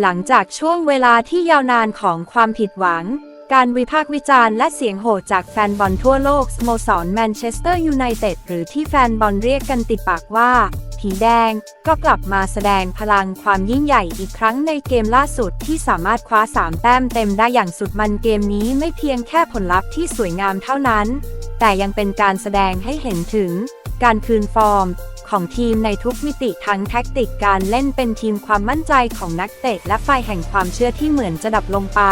หลังจากช่วงเวลาที่ยาวนานของความผิดหวัง การวิพากษ์วิจารณ์และเสียงโห่จากแฟนบอลทั่วโลกสโมสรแมนเชสเตอร์ยูไนเต็ดหรือที่แฟนบอลเรียกกันติดปากว่า ผีแดง ก็กลับมาแสดงพลังความยิ่งใหญ่อีกครั้งในเกมล่าสุดที่สามารถคว้า 3 แต้มเต็มได้อย่างสุดมันเกมนี้ไม่เพียงแค่ผลลัพธ์ที่สวยงามเท่านั้น แต่ยังเป็นการแสดงให้เห็นถึง การคืนฟอร์ม ของทีมในทุกมิติทั้งแท็กติกการเล่นเป็นทีมความมั่นใจของนักเตะและไฟแห่งความเชื่อที่เหมือนจะดับลงไป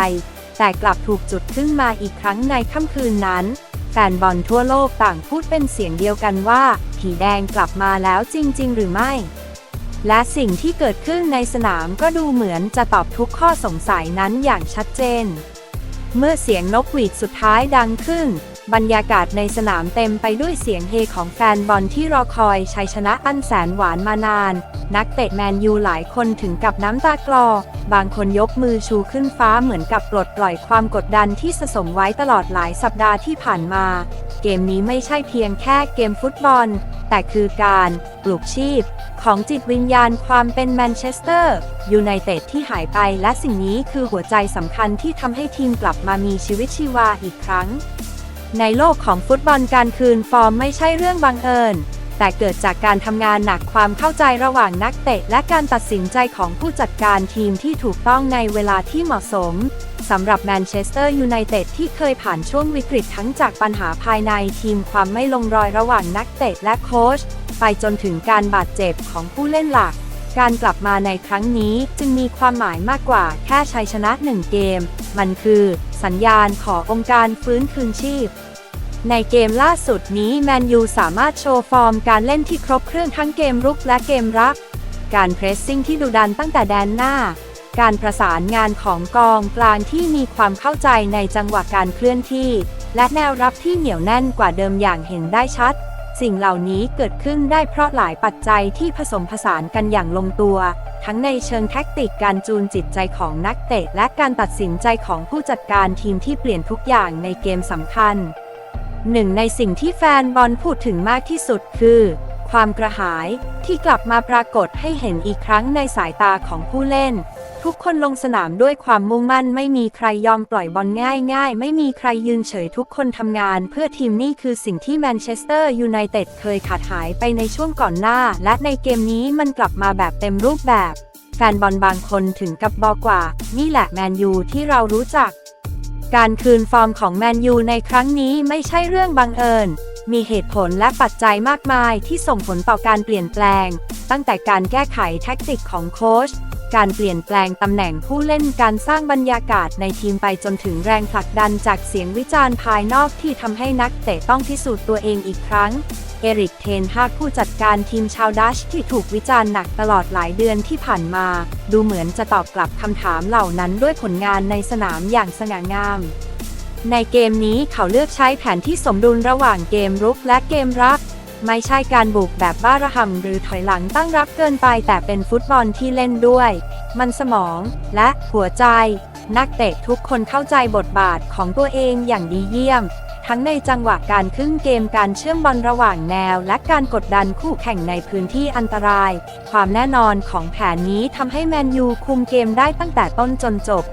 แต่กลับถูกจุดขึ้นมาอีกครั้งในค่ำคืนนั้น แฟนบอลทั่วโลกต่างพูดเป็นเสียงเดียวกันว่า ผีแดงกลับมาแล้วจริง ๆ หรือไม่ และสิ่งที่เกิดขึ้นในสนามก็ดูเหมือนจะตอบทุกข้อสงสัยนั้นอย่างชัดเจน เมื่อเสียงนกหวีดสุดท้ายดังขึ้น บรรยากาศในสนามเต็มไปด้วยเสียงเฮของแฟนบอลที่รอคอยชัยชนะอันแสนหวานมานาน นักเตะแมนยูหลายคนถึงกับน้ำตากลอ บางคนยกมือชูขึ้นฟ้าเหมือนกับปลดปล่อยความกดดันที่สะสมไว้ตลอดหลายสัปดาห์ที่ผ่านมา เกมนี้ไม่ใช่เพียงแค่เกมฟุตบอล แต่คือการปลุกชีพ ของจิตวิญญาณความเป็นแมนเชสเตอร์ยูไนเต็ดที่หายไปและสิ่งนี้คือหัวใจสำคัญที่ทำให้ทีมกลับมามีชีวิตชีวาอีกครั้ง ในโลกของฟุตบอลการคืนฟอร์มไม่ใช่เรื่องบังเอิญ แต่เกิดจากการทำงานหนักความเข้าใจระหว่างนักเตะ และการตัดสินใจของผู้จัดการทีมที่ถูกต้องในเวลาที่เหมาะสมสำหรับแมนเชสเตอร์ยูไนเต็ดที่เคยผ่านช่วงวิกฤตทั้งจากปัญหาภายในทีมความไม่ลงรอยระหว่างนักเตะและโค้ชไปจนถึงการบาดเจ็บของผู้เล่นหลัก การกลับมาในครั้งนี้จึงมีความหมายมากกว่าแค่ชัยชนะหนึ่งเกม มันคือสัญญาณขององค์การฟื้นคืนชีพในเกมล่าสุดนี้แมนยูสามารถโชว์ฟอร์มการเล่นที่ครบเครื่องทั้งเกมรุกและเกมรับ การเพรสซิ่งที่ดุดันตั้งแต่แดนหน้า การประสานงานของกองกลางที่มีความเข้าใจในจังหวะการเคลื่อนที่ และแนวรับที่เหนียวแน่นกว่าเดิมอย่างเห็นได้ชัด สิ่งเหล่านี้เกิดขึ้นได้เพราะหลายปัจจัยที่ผสมผสานกันอย่างลงตัว ทั้งในเชิงแท็กติกการจูนจิตใจของนักเตะ และการตัดสินใจของผู้จัดการทีมที่เปลี่ยนทุกอย่างในเกมสำคัญหนึ่งในสิ่งที่แฟนบอลพูดถึงมากที่สุดคือ ความกระหายที่กลับมาปรากฏให้เห็นอีกครั้งในสายตาของผู้เล่น ทุกคนลงสนามด้วยความมุ่งมั่น ไม่มีใครยอมปล่อยบอลง่ายๆ ไม่มีใครยืนเฉยทุกคนทำงาน เพื่อทีมนี่คือสิ่งที่แมนเชสเตอร์ยูไนเต็ดเคยขาดหายไปในช่วงก่อนหน้า และในเกมนี้มันกลับมาแบบเต็มรูปแบบ แฟนบอลบางคนถึงกับบอกว่า นี่แหละแมนยูที่เรารู้จัก การคืนฟอร์มของแมนยูในครั้งนี้ไม่ใช่เรื่องบังเอิญมีเหตุผลและปัจจัยมากมายที่ส่งผลต่อการเปลี่ยนแปลง ตั้งแต่การแก้ไขแท็กติกของโค้ช การเปลี่ยนแปลงตำแหน่งผู้เล่นการสร้างบรรยากาศในทีมไปจนถึงแรงผลักดันจากเสียงวิจารณ์ภายนอกที่ทำให้นักเตะต้องพิสูจน์ตัวเองอีกครั้ง เอริกเทนฮากผู้จัดการทีมชาวดัชที่ถูกวิจารณ์หนักตลอดหลายเดือนที่ผ่านมา ดูเหมือนจะตอบกลับคำถามเหล่านั้นด้วยผลงานในสนามอย่างสง่างามในเกมนี้เขาเลือกใช้แผนที่สมดุลระหว่างเกมรุกและเกมรับ ไม่ใช่การบุกแบบบ้าระห่ำหรือถอยหลังตั้งรับเกินไป แต่เป็นฟุตบอลที่เล่นด้วย มันสมองและหัวใจ นักเตะทุกคนเข้าใจบทบาทของตัวเองอย่างดีเยี่ยม ทั้งในจังหวะการครึ่งเกมการเชื่อมบอลระหว่างแนว และการกดดันคู่แข่งในพื้นที่อันตราย ความแน่นอนของแผนนี้ทำให้แมนยูคุมเกมได้ตั้งแต่ต้นจนจบ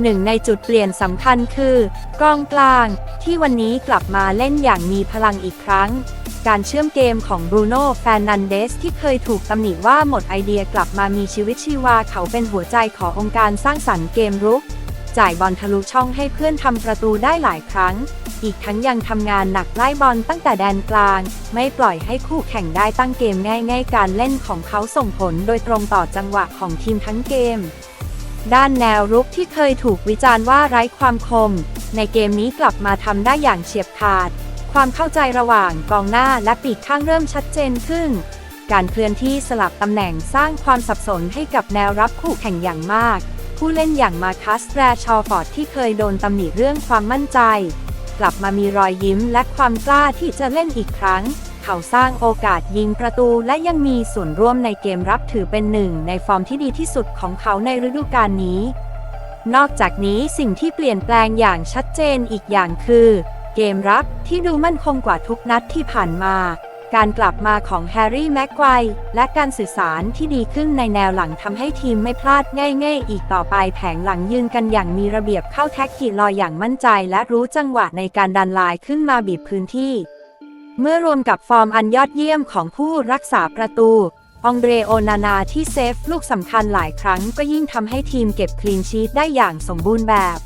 หนึ่งในจุดเปลี่ยนสำคัญคือกองกลาง ที่วันนี้กลับมาเล่นอย่างมีพลังอีกครั้ง การเชื่อมเกมของบรูโน่ แฟร์นันเดส ที่เคยถูกตำหนิว่าหมดไอเดียกลับมามีชีวิตชีวาเขาเป็นหัวใจขององค์การสร้างสรรค์เกมรุก จ่ายบอลทะลุช่องให้เพื่อนทำประตูได้หลายครั้ง อีกทั้งยังทำงานหนักไล่บอลตั้งแต่แดนกลาง ไม่ปล่อยให้คู่แข่งได้ตั้งเกมง่าย ๆ การเล่นของเขาส่งผลโดยตรงต่อจังหวะของทีมทั้งเกม ด้านแนวรุกที่เคยถูกวิจารณ์ว่าไร้ความคม ในเกมนี้กลับมาทำได้อย่างเฉียบขาด ความเข้าใจระหว่างกองหน้าและปีกข้างเริ่มชัดเจนขึ้น การเคลื่อนที่สลับตำแหน่งสร้างความสับสนให้กับแนวรับคู่แข่งอย่างมาก ผู้เล่นอย่างมาคัสแรชอฟอร์ดที่เคยโดนตำหนิเรื่องความมั่นใจ กลับมามีรอยยิ้มและความกล้าที่จะเล่นอีกครั้ง เขาสร้างโอกาสยิงประตูและยังมีส่วนร่วมในเกมรับถือเป็นหนึ่งในฟอร์มที่ดีที่สุดของเขาในฤดูกาลนี้ นอกจากนี้สิ่งที่เปลี่ยนแปลงอย่างชัดเจนอีกอย่างคือ เกมรับที่ดูมั่นคงกว่าทุกนัดที่ผ่านมา การกลับมาของแฮร์รี่แม็กไกวและการสื่อสารที่ดีขึ้นในแนวหลังทำให้ทีมไม่พลาดง่ายๆ อีกต่อไปแผงหลังยืนกันอย่างมีระเบียบเข้าแท็กทีลอยอย่างมั่นใจ และรู้จังหวะในการดันลายขึ้นมาบีบพื้นที่ เมื่อรวมกับฟอร์มอันยอดเยี่ยมของผู้รักษาประตูองเดรโอนานาที่เซฟลูกสำคัญหลายครั้งก็ยิ่งทำให้ทีมเก็บคลีนชีตได้อย่างสมบูรณ์แบบ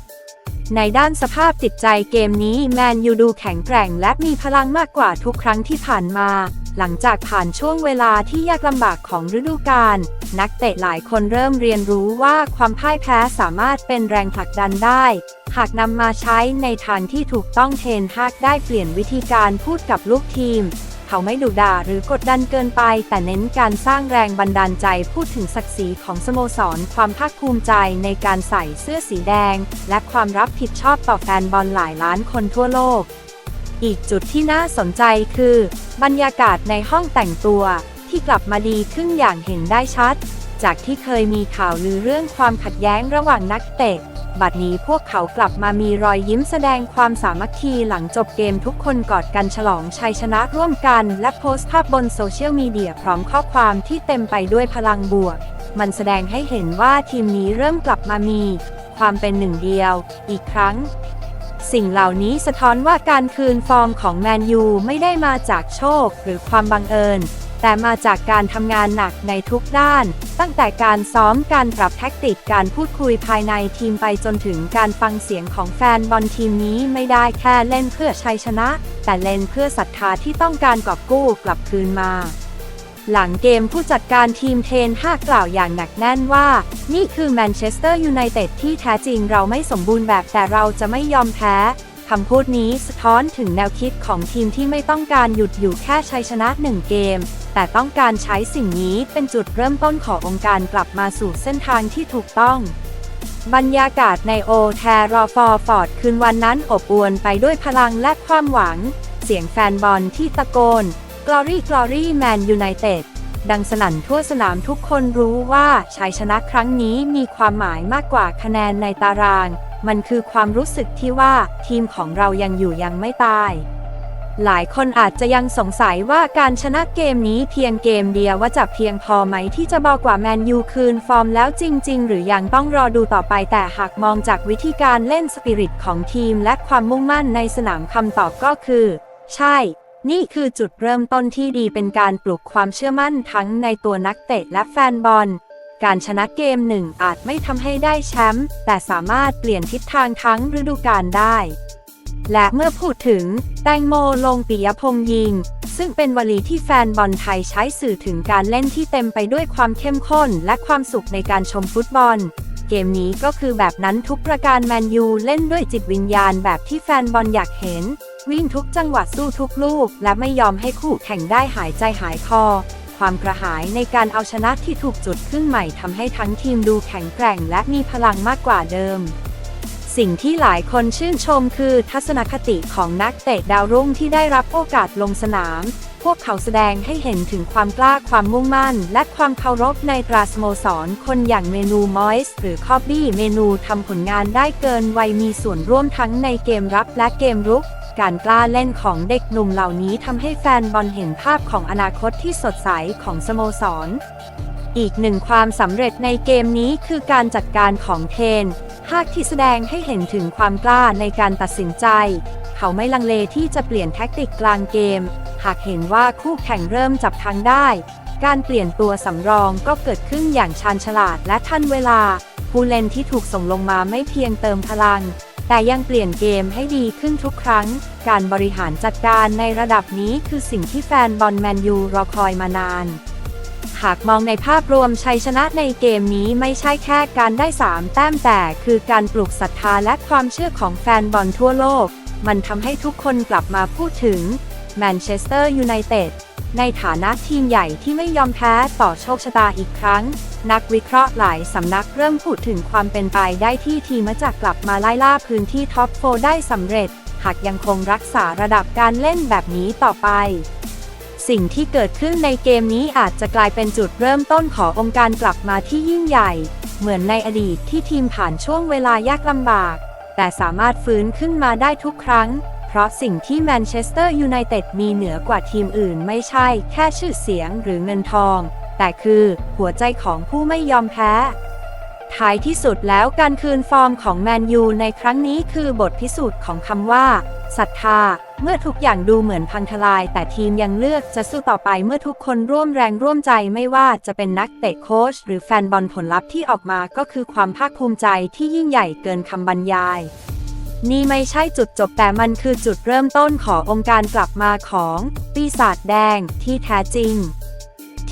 ในด้านสภาพจิตใจเกมนี้แมนยูดูแข็งแกร่งและมีพลังมากกว่าทุกครั้งที่ผ่านมา หลังจากผ่านช่วงเวลาที่ยากลำบากของฤดูกาลนักเตะหลายคนเริ่มเรียนรู้ว่าความพ่ายแพ้สามารถเป็นแรงผลักดันได้ หากนำมาใช้ในทางที่ถูกต้องเทนฮากได้เปลี่ยนวิธีการพูดกับลูกทีม เขาไม่ดุด่าหรือกดดันเกินไป แต่เน้นการสร้างแรงบันดาลใจพูดถึงศักดิ์ศรีของสโมสร ความภาคภูมิใจในการใส่เสื้อสีแดง และความรับผิดชอบต่อแฟนบอลหลายล้านคนทั่วโลก อีกจุดที่น่าสนใจคือ บรรยากาศในห้องแต่งตัวที่กลับมาดีขึ้นอย่างเห็นได้ชัด จากที่เคยมีข่าวลือเรื่องความขัดแย้งระหว่างนักเตะ บัดนี้พวกเขากลับมามีรอยยิ้มแสดงความสามัคคีหลังจบเกมทุกคนกอดกันฉลองชัยชนะร่วมกัน และโพสต์ภาพบนโซเชียลมีเดียพร้อมข้อความที่เต็มไปด้วยพลังบวก มันแสดงให้เห็นว่าทีมนี้เริ่มกลับมามี ความเป็นหนึ่งเดียว อีกครั้งสิ่งเหล่านี้สะท้อนว่าการคืนฟอร์มของแมนยูไม่ได้มาจากโชคหรือความบังเอิญ แต่มาจากการทำงานหนักในทุกด้าน ตั้งแต่การซ้อมการปรับแท็กติกการพูดคุยภายในทีมไปจนถึงการฟังเสียงของแฟนบอลทีมนี้ไม่ได้แค่เล่นเพื่อชัยชนะ แต่เล่นเพื่อศรัทธาที่ต้องการกอบกู้กลับคืนมา หลังเกมผู้จัดการทีมเทนห้ากล่าวอย่างหนักแน่นว่า นี่คือแมนเชสเตอร์ยูไนเต็ดที่แท้จริงเราไม่สมบูรณ์แบบแต่เราจะไม่ยอมแพ้ คำพูดนี้สะท้อนถึงแนวคิดของทีมที่ไม่ต้องการหยุดอยู่แค่ชัยชนะหนึ่งเกม แต่ต้องการใช้สิ่งนี้เป็นจุดเริ่มต้นขององค์การกลับมาสู่เส้นทางที่ถูกต้อง บรรยากาศในโอแทรอฟอร์ฟอร์ดคืนวันนั้นอบอวลไปด้วยพลังและความหวัง เสียงแฟนบอลที่ตะโกน Glory Glory Man United ดังสนั่นทั่วสนามทุกคนรู้ว่าชัยชนะครั้งนี้มีความหมายมากกว่าคะแนนในตาราง มันคือความรู้สึกที่ว่าทีมของเรายังอยู่ยังไม่ตาย หลายคนอาจจะยังสงสัยว่าการชนะเกมนี้เพียงเกมเดียวว่าจะเพียงพอไหมที่จะบอกว่าแมนยูคืนฟอร์มแล้วจริง ๆ หรือยังต้องรอดูต่อไปแต่หากมองจากวิธีการเล่นสปิริตของทีมและความมุ่งมั่นในสนามคำตอบก็คือ ใช่นี่คือจุดเริ่มต้นที่ดีเป็นการปลุกความเชื่อมั่นทั้งในตัวนักเตะและแฟนบอล การชนะเกมหนึ่งอาจไม่ทำให้ได้แชมป์แต่สามารถเปลี่ยนทิศทางทั้งฤดูกาลได้ และเมื่อพูดถึง แตงโมลงปิยพงษ์ยิง ซึ่งเป็นวลีที่แฟนบอลไทยใช้สื่อถึงการเล่นที่เต็มไปด้วยความเข้มข้นและความสุขในการชมฟุตบอลเกมนี้ก็คือแบบนั้นทุกประการแมนยูเล่นด้วยจิตวิญญาณแบบที่แฟนบอลอยากเห็น วิ่งทุกจังหวะสู้ทุกลูก และไม่ยอมให้คู่แข่งได้หายใจหายคอ ความกระหายในการเอาชนะที่ถูกจุดขึ้นใหม่ทำให้ทั้งทีมดูแข็งแกร่งและมีพลังมากกว่าเดิม สิ่งที่หลายคนชื่นชมคือทัศนคติของนักเตะดาวรุ่งที่ได้รับโอกาสลงสนาม พวกเขาแสดงให้เห็นถึงความกล้าความมุ่งมั่น และความเคารพในตราสโมสร คนอย่างเมนูมอยส์หรือคอบบี้เมนูทำผลงานได้เกินวัยมีส่วนร่วมทั้งในเกมรับและเกมรุก การกล้าเล่นของเด็กหนุ่มเหล่านี้ทำให้แฟนบอลเห็นภาพของอนาคตที่สดใสของสโมสร อีกหนึ่งความสำเร็จในเกมนี้คือการจัดการของเทนหากที่แสดงให้เห็นถึงความกล้าในการตัดสินใจ เขาไม่ลังเลที่จะเปลี่ยนแท็กติกกลางเกม หากเห็นว่าคู่แข่งเริ่มจับทางได้ การเปลี่ยนตัวสำรองก็เกิดขึ้นอย่างชาญฉลาดและทันเวลา ผู้เล่นที่ถูกส่งลงมาไม่เพียงเติมพลัง แต่ยังเปลี่ยนเกมให้ดีขึ้นทุกครั้ง การบริหารจัดการในระดับนี้คือสิ่งที่แฟนบอลแมนยูรอคอยมานาน หากมองในภาพรวมชัยชนะในเกมนี้ไม่ใช่แค่การได้ 3 แต้มแต่คือการปลุกศรัทธาและความเชื่อของแฟนบอลทั่วโลก มันทำให้ทุกคนกลับมาพูดถึงแมนเชสเตอร์ยูไนเต็ด ในฐานะทีมใหญ่ที่ไม่ยอมแพ้ต่อโชคชะตาอีกครั้ง นักวิเคราะห์หลายสำนักเริ่มพูดถึงความเป็นไปได้ที่ทีมจะกลับมาไล่ล่าพื้นที่ท็อปโฟได้สำเร็จ หากยังคงรักษาระดับการเล่นแบบนี้ต่อไป สิ่งที่เกิดขึ้นในเกมนี้อาจจะกลายเป็นจุดเริ่มต้นขององค์การกลับมาที่ยิ่งใหญ่ เหมือนในอดีตที่ทีมผ่านช่วงเวลายากลำบาก แต่สามารถฟื้นขึ้นมาได้ทุกครั้ง เพราะสิ่งที่แมนเชสเตอร์ยูไนเต็ดมีเหนือกว่าทีมอื่นไม่ใช่แค่ชื่อเสียงหรือเงินทอง แต่คือหัวใจของผู้ไม่ยอมแพ้ ท้ายที่สุดแล้วการคืนฟอร์มของแมนยูในครั้งนี้คือบทพิสูจน์ของคำว่าศรัทธา เมื่อทุกอย่างดูเหมือนพังทลาย แต่ทีมยังเลือกจะสู้ต่อไปเมื่อทุกคนร่วมแรงร่วมใจไม่ว่าจะเป็นนักเตะโค้ชหรือแฟนบอลผลลัพธ์ที่ออกมาก็คือความภาคภูมิใจที่ยิ่งใหญ่เกินคำบรรยาย นี่ไม่ใช่จุดจบแต่มันคือจุดเริ่มต้นขององค์การกลับมาของ ปีศาจแดงที่แท้จริง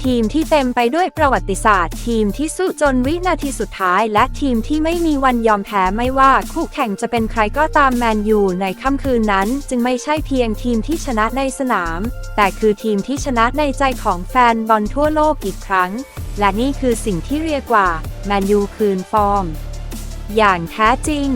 ทีมที่เต็มไปด้วยประวัติศาสตร์ ทีมที่สู้จนวินาทีสุดท้าย และทีมที่ไม่มีวันยอมแพ้ไม่ว่าคู่แข่งจะเป็นใครก็ตามแมนยูในค่ำคืนนั้น จึงไม่ใช่เพียงทีมที่ชนะในสนาม แต่คือทีมที่ชนะในใจของแฟนบอลทั่วโลกอีกครั้ง และนี่คือสิ่งที่เรียกว่าแมนยูคืนฟอร์ม อย่างแท้จริง